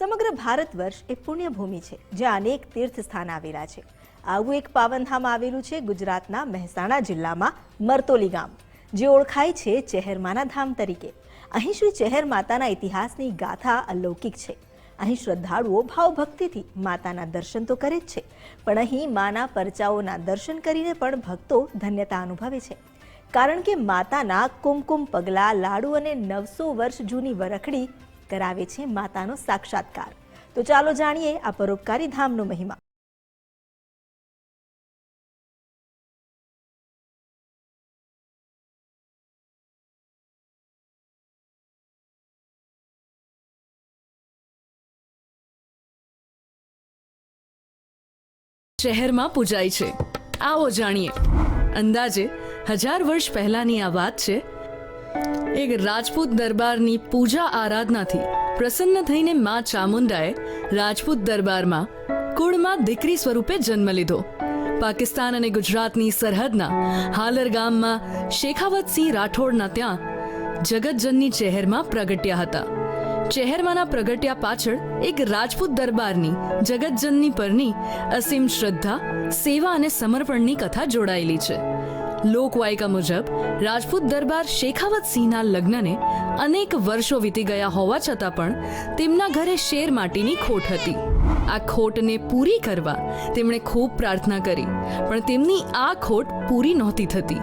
સમગ્ર ભારત વર્ષ એ પુણ્યભૂમિ છે, જ્યાં અનેક તીર્થ સ્થાન આવેલા છે. આવું એક પાવનધામ આવેલું છે ગુજરાતના મહેસાણા જિલ્લામાં મરતોલી ગામ, જે ઓળખાય છે ચહેરમાના ધામ તરીકે. અહીં શ્રી ચહેર માતાના ઇતિહાસની ગાથા અલૌકિક છે. અહીં શ્રદ્ધાળુઓ ભાવભક્તિથી માતાના દર્શન તો કરે જ છે, પણ અહીં માના પરચાઓના દર્શન કરીને પણ ભક્તો ધન્યતા અનુભવે છે. કારણ કે માતાના કુમકુમ પગલા, લાડુ અને નવસો વર્ષ જૂની વરખડી કરાવે છે માતાનો સાક્ષાત્કાર. તો ચાલો જાણીએ આ પરોપકારી ધામનો મહિમા. શહેરમાં પૂજાય છે. આવો જાણીએ. અંદાજે હજાર વર્ષ પહેલાની આ વાત છે એક રાજપૂત દરબારની પૂજા આરાધનાથી પ્રસન્ન થઈને મા ચામુંડાએ રાજપૂત દરબારમાં કુળમાં દીકરી સ્વરૂપે જન્મ લીધો. પાકિસ્તાન અને ગુજરાતની સરહદના હાલર ગામમાં શેખાવતસિંહ રાઠોડના ત્યાં જગતજનની ચહેરમાં પ્રગટ્યા હતા. ચહેરમાંના પ્રગટ્યા પાછળ એક રાજપૂત દરબારની જગતજનની પરની અસીમ શ્રદ્ધા, સેવા અને સમર્પણની કથા જોડાયેલી છે. લોકવાયકા મુજબ, રાજપૂત દરબાર શેખાવત સિંહના લગ્નને અનેક વર્ષો વીતી ગયા હોવા છતાં પણ તેમના ઘરે શેર માટીની ખોટ હતી. આ ખોટને પૂરી કરવા તેમણે ખૂબ પ્રાર્થના કરી, પણ તેમની આ ખોટ પૂરી નહોતી થતી.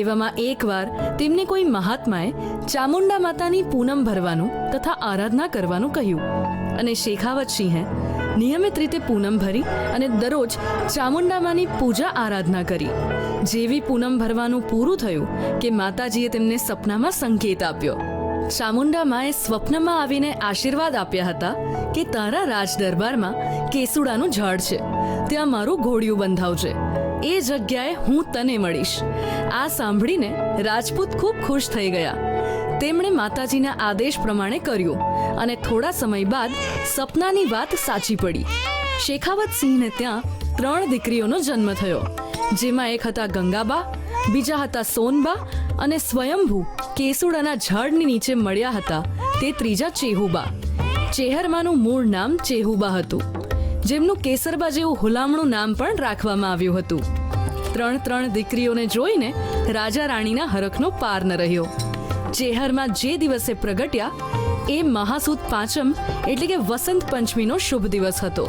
એવામાં એકવાર તેમને કોઈ મહાત્માએ ચામુંડા માતાની પૂનમ ભરવાનું તથા આરાધના કરવાનું કહ્યું અને શેખાવત સિંહે નિયમિત રીતે પૂનમ ભરી અને દરરોજ ચામુંડામાની પૂજા આરાધના કરી. જેવી પૂનમ ભરવાનું પૂરું થયું કે માતાજીએ તેમને સપનામાં સંકેત આપ્યો. ચામુંડા માએ સ્વપ્નમાં આવીને આશીર્વાદ આપ્યા હતા કે તારા રાજ દરબારમાં કેસુડાનું ઝાડ છે, ત્યાં મારું ઘોડિયું બંધાવજે. એ જગ્યાએ હું તને મળીશ. આ સાંભળીને રાજપૂત ખૂબ ખુશ થઈ ગયા. તેમણે માતાજીના આદેશ પ્રમાણે કર્યું અને થોડા સમય બાદ સપનાની વાત સાચી પડી. શેખાવત સિંહને ત્યાં ત્રણ દીકરીઓનો જન્મ થયો. જેમાં એક હતા ગંગાબા, બીજા હતા સોનબા અને સ્વયંભૂ કેસુડાના ઝાડની નીચે મળ્યા હતા તે ત્રીજા ચેહુબા. ચેહરમાનું મૂળ નામ ચેહુબા હતું, જેમનું કેસરબા જેવું હુલામણું નામ પણ રાખવામાં આવ્યું હતું. ત્રણ ત્રણ દીકરીઓને જોઈને રાજા રાણીના હરખનો પાર ન રહ્યો. ચેહરમાં જે દિવસે પ્રગટ્યા, એ મહાસુદ પાંચમ એટલે કે વસંત પંચમીનો શુભ દિવસ હતો.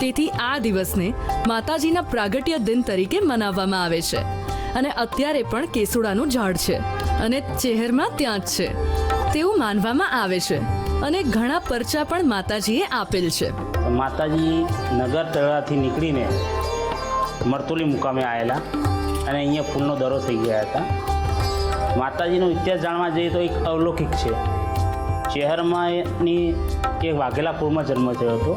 તેથી આ દિવસને માતાજીના પ્રાગટ્ય દિન તરીકે મનાવવામાં આવે છે. અને અત્યારે પણ કેસુડાનું ઝાડ છે અને ચેહરમાં ત્યાં જ છે. તેવું માનવામાં આવે છે અને ઘણા પરચા પણ માતાજીએ આપેલ છે. માતાજી નગર તળાથી નીકળીને મરતોલી મુકામે આવેલા અને અહીંયા ફૂલનો દરો થઈ ગયા હતા. માતાજીનો ઇતિહાસ જાણવા જઈએ તો એક અવલૌકિક છે. શહેરમાંની એક વાઘેલા કુળમાં જન્મ થયો હતો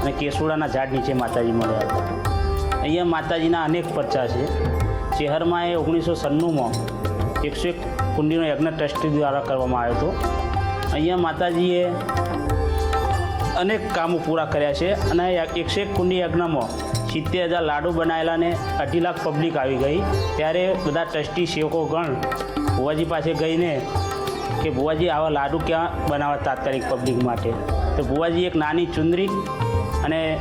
અને કેસુડાના ઝાડ નીચે માતાજી મળ્યા હતા. અહીંયા માતાજીના અનેક પરચા છે. શહેરમાં એ ઓગણીસો સન્નુમાં એકસો એક કુંડીનો યજ્ઞ ટ્રસ્ટી દ્વારા કરવામાં આવ્યો હતો. અહીંયા માતાજીએ અનેક કામો પૂરા કર્યા છે અને એકસો એક કુંડી યજ્ઞમાં સિત્તેર હજાર લાડુ બનાવેલા ને અઢી લાખ પબ્લિક આવી ગઈ. ત્યારે બધા ટ્રસ્ટી સેવકો ગણ ભુવાજી પાસે ગઈને કે ભુવાજી, આવા લાડુ ક્યાં બનાવવા તાત્કાલિક પબ્લિક માટે? તો ભુવાજી એક નાની ચુંદરી અને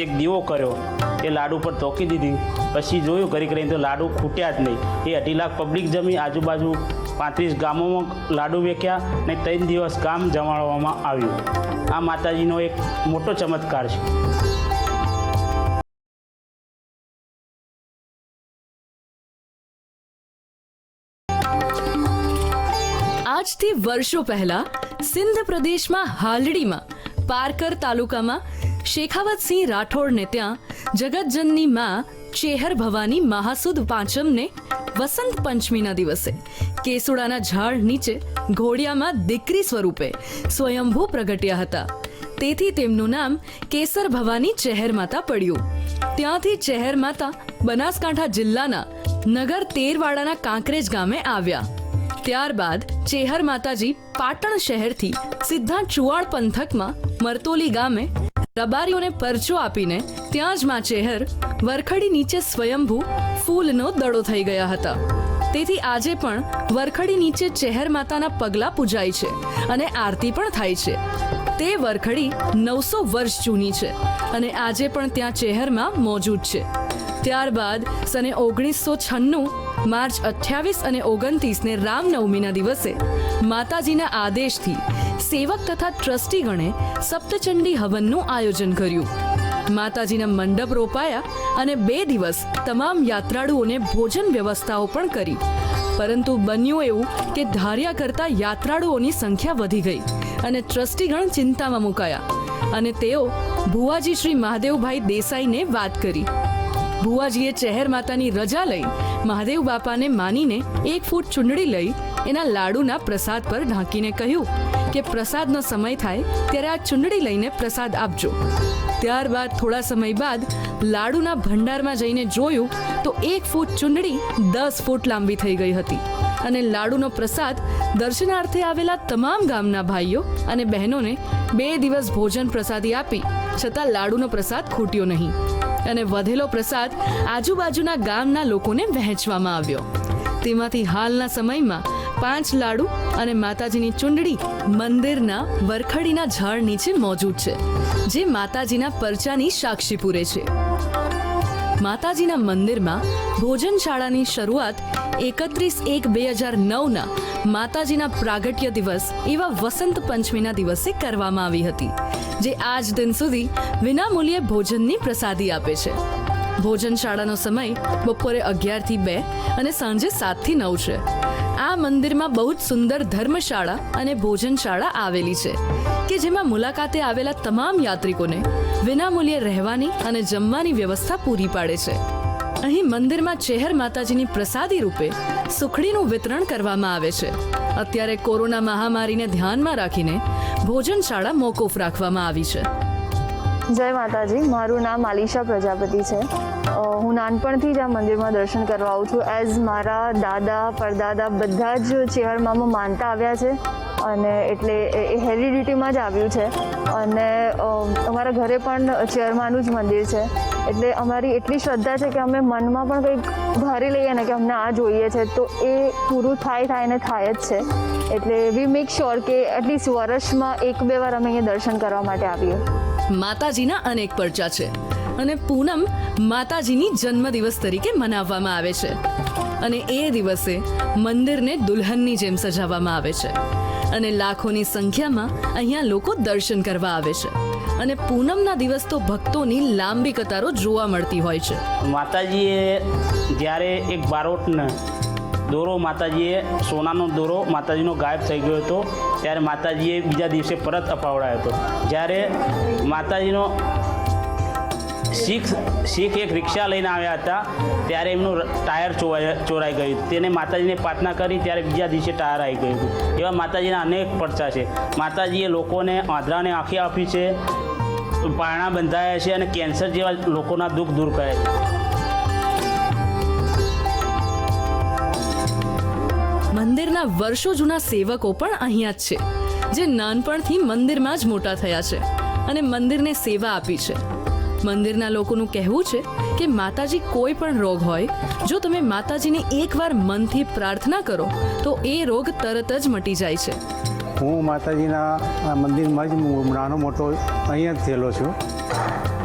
એક દીવો કર્યો. એ લાડુ પર તોકી દીધી. પછી જોયું કરી કરીને તો લાડુ ખૂટ્યા જ નહીં. એ અઢી લાખ પબ્લિક જમી આજુબાજુ પાંત્રીસ ગામોમાં લાડુ વેચ્યા અને ત્રણ દિવસ ગામ જમાડવામાં આવ્યું. આ માતાજીનો એક મોટો ચમત્કાર છે. આજથી વર્ષો પહેલા સિંધ પ્રદેશમાં હાલડીમાં, પારકર તાલુકામાં શેખાવતસિંહ રાઠોડને ત્યાં જગતજનની માં ચેહર ભવાની મહાસુદ પાંચમને વસંત પંચમીના દિવસે કેસુડાના ઝાડ નીચે ઘોડિયામાં દીકરી સ્વરૂપે સ્વયંભૂ પ્રગટ્યા હતા. તેથી તેમનું નામ કેસર ભવાની ચહેર માતા પડ્યું. ત્યાંથી ચહેર માતા બનાસકાંઠા જિલ્લાના નગર તેરવાડાના કાંકરેજ ગામે આવ્યા. ત્યારબાદ ચેહર માતાજી પાટણ શહેરથી સીધા ચુવાડ પંથકમાં મરતોલી ગામે રબારીઓને પરચો આપીને ત્યાં જ માં ચેહર વરખડી નીચે સ્વયંભૂ ફૂલનો દડો થઈ ગયા હતા. તેથી આજે પણ વરખડી નીચે ચેહર માતાના પગલા પૂજાય છે અને આરતી પણ થાય છે. તે વરખડી નવસો વર્ષ જૂની છે અને આજે પણ ત્યાં ચેહરમાં મોજૂદ છે. ત્યારબાદ સને ઓગણીસો છન્નું માર્ચ અઠ્યાવીસ અને ઓગણત્રીસને રામનવમીના દિવસે માતાજીના આદેશથી સેવક તથા ટ્રસ્ટીગણે સપ્તચંડી હવનનું આયોજન કર્યું. માતાજીના મંડપ રોપાયા અને બે દિવસ તમામ યાત્રાળુઓને ભોજન વ્યવસ્થાઓ પણ કરી. પરંતુ બન્યું એવું કે ધાર્યા કરતા યાત્રાળુઓની સંખ્યા વધી ગઈ અને ટ્રસ્ટીગણ ચિંતામાં મુકાયા અને તેઓ ભુવાજી શ્રી મહાદેવભાઈ દેસાઈને વાત કરી. ભુવાજીએ ચહેર માતાની રજા લઈ મહાદેવ બાપાને માનીને એક ફૂટ ચૂંદડી લઈ એના લાડુના પ્રસાદ પર ઢાંકીને કહ્યું કે પ્રસાદનો સમય થાય ત્યારે આ ચૂંદડી લઈને પ્રસાદ આપજો. ત્યારબાદ થોડા સમય બાદ લાડુના ભંડારમાં જઈને જોયું તો એક ફૂટ ચૂંદડી દસ ફૂટ લાંબી થઈ ગઈ હતી. અને લાડુનો પ્રસાદ દર્શનાર્થે આવેલા તમામ ગામના ભાઈઓ અને બહેનોને બે દિવસ ભોજન પ્રસાદી આપી, છતાં લાડુનો પ્રસાદ ખૂટ્યો નહીં. અને વધેલો પ્રસાદ આજુબાજુના ગામના લોકોને વહેંચવામાં આવ્યો. તેમાંથી હાલના સમયમાં પાંચ લાડુ અને માતાજીની ચુંડડી મંદિરના વરખડીના ઝાડ નીચે મોજૂદ છે, જે માતાજીના પરચાની સાક્ષી પૂરે છે. માતાજીના મંદિરમાં ભોજનશાળાની શરૂઆત એકત્રીસ એક બે હજાર નવના માતાજીના પ્રાગટ્ય દિવસ એવા વસંત પંચમીના દિવસે કરવામાં આવી હતી, જે આજ દિન સુધી વિનામૂલ્યે ભોજનની પ્રસાદી આપે છે. ભોજનશાળાનો સમય બપોરે અગિયારથી બે અને સાંજે સાતથી નવ છે. આ મંદિરમાં બહુ જ સુંદર ધર્મશાળા અને ભોજનશાળા આવેલી છે, કે જેમાં મુલાકાતે આવેલા તમામ યાત્રિકોને વિનામૂલ્યે રહેવાની અને જમવાની વ્યવસ્થા પૂરી પાડે છે. અહીં મંદિરમાં ચેહર માતાજીની પ્રસાદી રૂપે સુખડીનું વિતરણ કરવામાં આવે છે. અત્યારે કોરોના મહામારીને ધ્યાનમાં રાખીને ભોજનશાળા મોકૂફ રાખવામાં આવી છે. જય માતાજી, મારું નામ આલિશા પ્રજાપતિ છે. હું નાનપણથી જ આ મંદિરમાં દર્શન કરવા આવું છું. એઝ મારા દાદા, પરદાદા બધા જ ચેહરમાં માનતા આવ્યા છે અને એટલે એ હેરિડિટીમાં જ આવ્યું છે. અને અમારા ઘરે પણ ચેરમાનું જ મંદિર છે. એટલે અમારી એટલી શ્રદ્ધા છે કે અમે મનમાં પણ કંઈક ધારી લઈએ ને કે અમને આ જોઈએ છે, તો એ પૂરું થાય થાય ને થાય જ છે. એટલે વી મેક શ્યોર કે એટલીસ્ટ વર્ષમાં એક બે વાર અમે અહીંયા દર્શન કરવા માટે આવીએ. માતાજીના અનેક પરચા છે અને પૂનમ માતાજીની જન્મદિવસ તરીકે મનાવવામાં આવે છે. અને એ દિવસે મંદિરને દુલ્હનની જેમ સજાવવામાં આવે છે. અને લાખોની સંખ્યામાં અહીંયા લોકો દર્શન કરવા આવે છે. અને પૂનમના દિવસ તો ભક્તોની લાંબી કતારો જોવા મળતી હોય છે. માતાજીએ જ્યારે એક બારોટને દોરો માતાજીએ, સોનાનો દોરો માતાજીનો ગાયબ થઈ ગયો હતો. ત્યારે માતાજીએ બીજા દિવસે પરત અપાવડાયો હતો. જ્યારે માતાજીનો શીખ શીખ એક રિક્ષા લઈને આવ્યા હતા, ત્યારે એમનું ટાયર ચોવાય, ચોરાઈ ગયું તેને માતાજીને પ્રાર્થના કરી, ત્યારે બીજા દિવસે ટાયર આવી ગયું હતું. એવા માતાજીના અનેક પડચા છે. માતાજીએ લોકોને આંધળાને આંખી આપી છે, પારણા બંધાયા છે અને કેન્સર જેવા લોકોના દુઃખ દૂર કરે છે. મંદિરના વર્ષો જૂના સેવકો પણ અહીંયા જ છે, જે નાનપણથી મંદિરમાં જ મોટા થયા છે અને મંદિરને સેવા આપી છે. મંદિરના લોકોનું કહેવું છે કે માતાજી કોઈ પણ રોગ હોય, જો તમે માતાજીને એકવાર મનથી પ્રાર્થના કરો, તો એ રોગ તરત જ મટી જાય છે. હું માતાજીના મંદિરમાં જ નાનો મોટો અહીંયા જ થયેલો છું.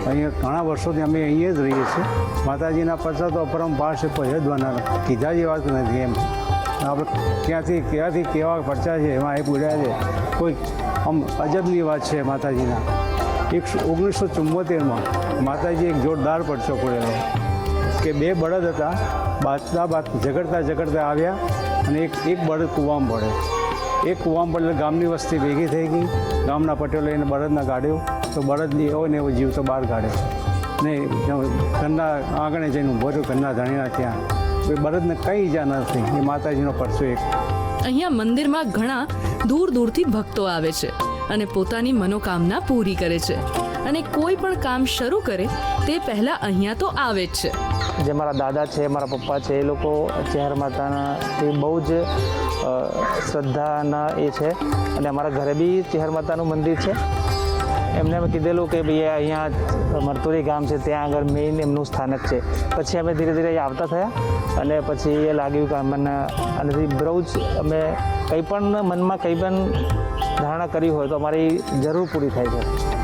અહીંયા ઘણા વર્ષોથી અમે અહીંયા જ રહીએ છીએ. માતાજીના પચાસ તો અપરંપાર છે પહેરવાના કીધા જેવા નથી એમ. આપણે ક્યાંથી ક્યાંથી કેવા પરચા છે એમાં એ પૂર્યા છે. કોઈ આમ અજબની વાત છે માતાજીના. એક ઓગણીસો ચુમ્મોતેરમાં માતાજી એક જોરદાર પરચો પડેલો. કે બે બળદ હતા બાતતા બાદ ઝઘડતા ઝઘડતા આવ્યા અને એક એક બળદ કૂવામાં પડે. એક કૂવામાં પડે ગામની વસ્તી ભેગી થઈ ગઈ. ગામના પટેલો એને બળદના ગાડ્યો. તો બળદની એવો ને એવો જીવ તો બહાર કાઢ્યો. ને ઘરના આંગણે જઈને ઊભો રહ્યો, ઘરના ધણીના ત્યાં. બળદને કંઈ ઈજા નથી એ માતાજીનો પરસો એક. અહીંયા મંદિરમાં ઘણા દૂર દૂરથી ભક્તો આવે છે અને પોતાની મનોકામના પૂરી કરે છે. અને કોઈ પણ કામ શરૂ કરે તે પહેલાં અહીંયા તો આવે જ છે. જે મારા દાદા છે મારા પપ્પા છે એ લોકો ચેહર માતાના તે બહુ જ શ્રદ્ધાના એ છે. અને અમારા ઘરે બી ચહેર માતાનું મંદિર છે. એમને અમે કીધેલું કે ભાઈ અહીંયા મરતુરી ગામ છે, ત્યાં આગળ મેઇન એમનું સ્થાનક છે. પછી અમે ધીરે ધીરે આવતા થયા અને પછી એ લાગ્યું કે અમને અને બહુ અમે કંઈ પણ મનમાં કંઈ પણ ધારણા કરી હોય તો અમારી જરૂર પૂરી થાય છે.